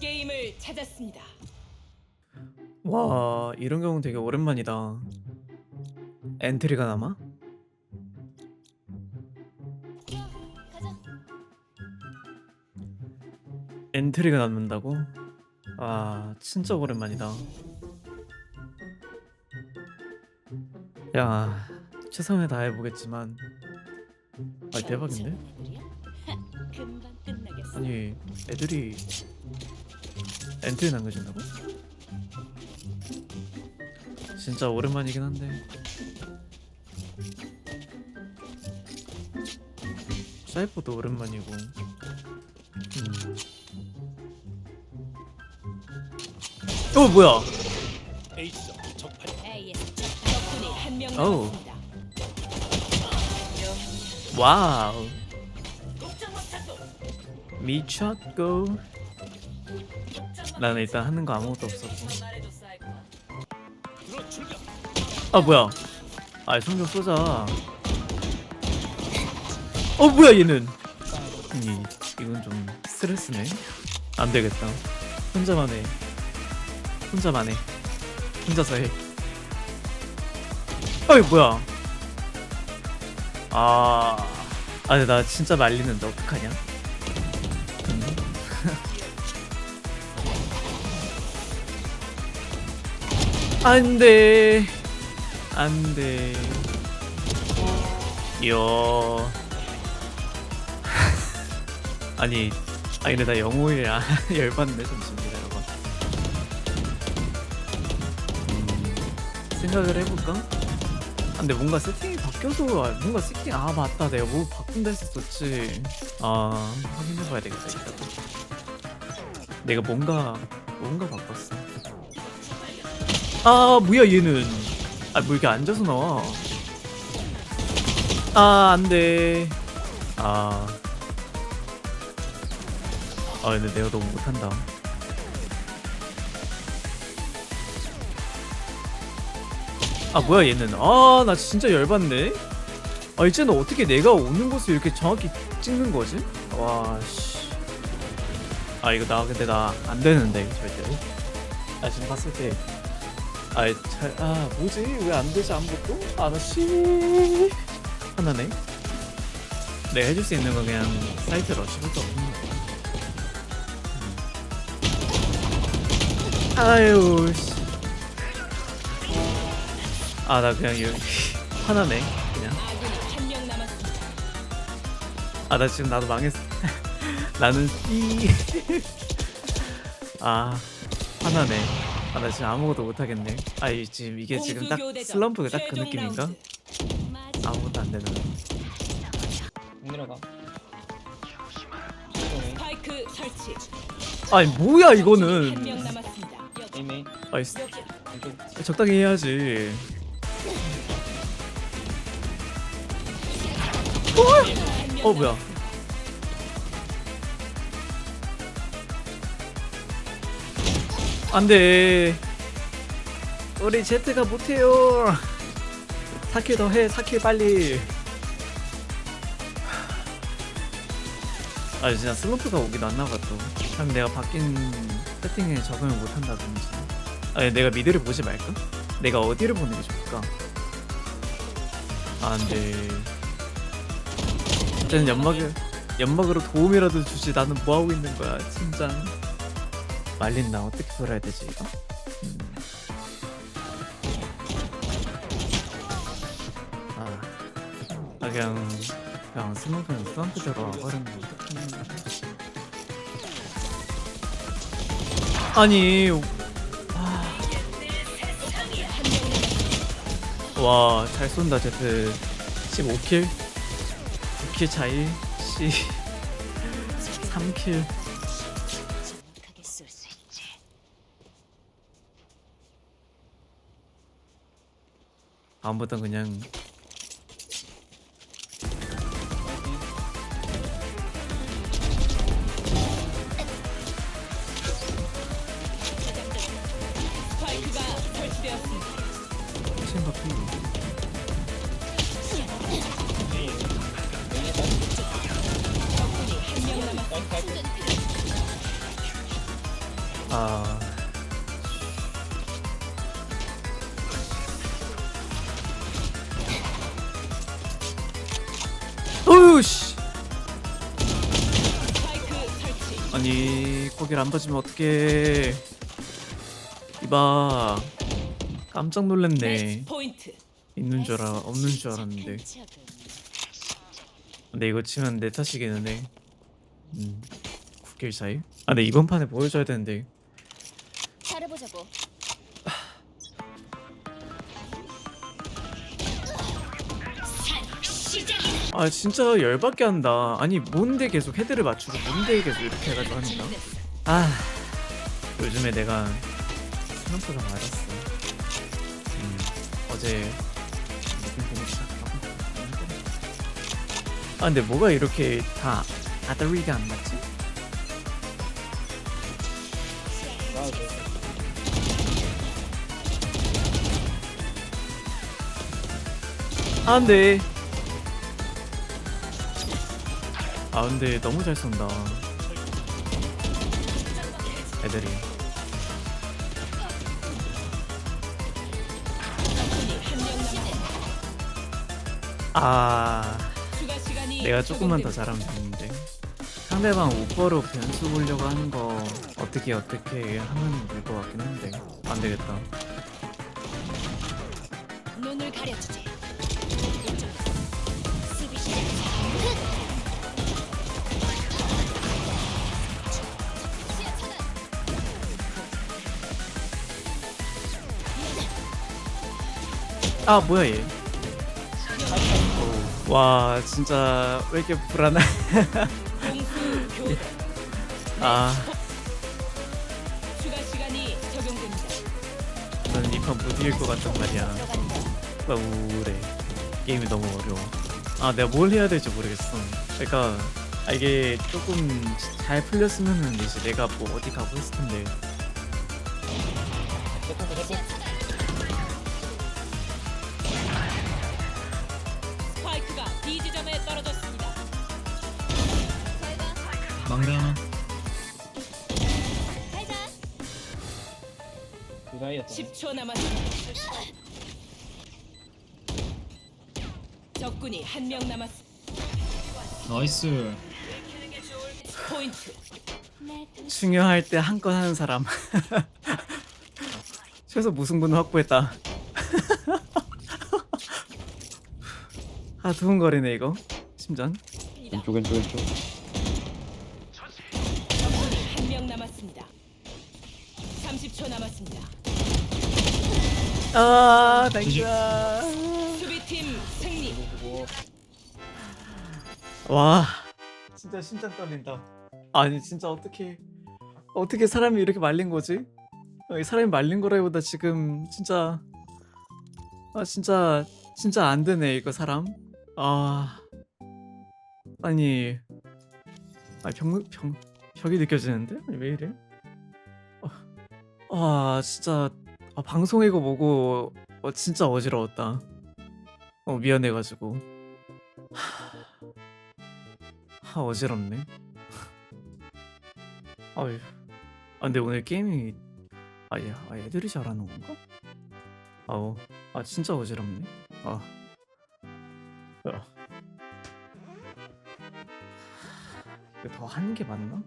게임을 찾았습니다. 와 이런 경우 되게 오랜만이다. 엔트리가 남아? 엔트리가 남는다고? 아 진짜 오랜만이다. 야 최선을 다해 보겠지만 아 대박인데? 아니 애들이 엔트리 남겨준다고? 진짜 오랜만이긴 한데 사이퍼도 오랜만이고 음. 어 뭐야 어우. 와우 미쳤고 나는 일단 하는 거 아무것도 없었고. 아 뭐야? 아 성경 쏘자. 어 뭐야 얘는? 아니 이건 좀 스트레스네. 안 되겠다. 혼자만 해. 혼자만 해. 혼자서 해. 어이 뭐야? 아. 아니 나 진짜 말리는데 어떡하냐 안돼. 안돼. 요. 아니 아니 근데 나 영호이라 열받네 잠시만 기다려봐 음, 생각을 해볼까? 아, 근데 뭔가 세팅이 바뀌어서 아, 뭔가 세팅 아 맞다. 내가 뭐 바꾼다 했었지. 아 확인해봐야 되겠다 이따가 내가 뭔가 뭔가 바꿨어 아 뭐야 얘는. 아 뭐 이렇게 앉아서 나와. 아 안돼. 아. 아 근데 내가 너무 못한다. 아 뭐야 얘는. 아 나 진짜 열받네. 아 이제는 어떻게 내가 오는 곳을 이렇게 정확히 찍는 거지? 와씨. 아 이거 나 근데 나 안 되는데 절대로. 아 지금 봤을 때 아이 잘, 아 뭐지 왜 안 되지 아무것도? 아나씨 하나네 내가 해줄 수 있는 건 그냥 사이트 러시부터 아유 씨. 아 나 그냥 여기 화나네 그냥. 아 나 지금 나도 망했어 나는 이. 아 화나네 아 나 지금 아무것도 못하겠네. 아이 지금 이게 지금 딱 슬럼프가 딱 그 느낌인가? 아무것도 안 되는 내려가. 스파이크 설치. 아니 뭐야 이거는. 남았습니다. 에이메이 아이 왼쪽 적당히 해야지. 어 뭐야 안돼. 우리 제트가 못해요. 4킬 더해 4킬 빨리. 아 진짜 슬럼프가 오긴 안 나가 또. 그럼 내가 바뀐 세팅에 적응을 못한다든지. 아니 내가 미드를 보지 말까? 내가 어디를 보는 게 좋을까? 아 안돼. 이제는 연막을 연막으로 도움이라도 주지. 나는 뭐 하고 있는 거야? 진짜 말린다. 어떻게 돌아야 되지 이거? 음. 아, 아 그냥 그냥 스노우는 스턴트대로 와버리는 거 아니 와 잘 쏜다 제트. 15킬? 9킬 차이? C 3킬 다음부터 그냥 스 아니 거길 안 봐주면 어떡해 이봐 깜짝 놀랐네 포인트. 있는 줄 알아 없는 줄 알았는데 근데 이거 치면 내 탓이기는 해 음, 9킬 차이? 아 근데 이번 판에 보여줘야 되는데 잘해보자고. 아 진짜 열받게 한다. 아니 뭔데 계속 헤드를 맞추고 뭔데 계속 이렇게 해가지고 하는가? 아 요즘에 내가 생각보다 맞았어. 음, 어제 아 근데 뭐가 이렇게 다 아다리가 안 맞지? 아근 아 근데 너무 잘 쏜다 애들이. 아 내가 조금만 더. 잘하면 되는데 상대방 오퍼로 변수 보려고 하는 거 어떻게 어떻게 하면 될 것 같긴 한데 안 되겠다 눈을 가려주지. 아 뭐야 얘. 와 진짜 왜 이렇게 불안해? 아. 나는 이 판 못 이길 것 같단 말이야. 나 우울해. 게임이 너무 어려워. 아 내가 뭘 해야 될지 모르겠어. 그러니까 아, 이게 조금 잘 풀렸으면은 이제 내가 뭐 어디 가고 했을 텐데. 10초 남았습니다. 적군이 한 명 남았습니다. 나이스 포인트. 중요할 때 한 건 하는 사람. 최소 무승부는 확보했다. 아 두근거리네 이거 심장. 왼쪽 왼쪽 왼쪽 적군이 한 명 남았습니다. 30초 남았습니다. 아 나이스야. 수비팀 승리. 와 진짜 심장 떨린다. 아니 진짜 어떻게 어떻게 사람이 이렇게 말린 거지? 어, 이 사람이 말린 거라기보다 지금 진짜 아 진짜 진짜 안 되네 이거 사람. 아 아니 아병병 벽이 느껴지는데 아니, 왜 이래? 아, 아 진짜 아, 방송 이거 보고 어, 진짜 어지러웠다. 어 미안해가지고. 하 어지럽네. 아유. 아 근데 오늘 게임이 아야 아, 애들이 잘하는 건가? 아우 아 진짜 어지럽네. 아. 더 하는 게 맞나?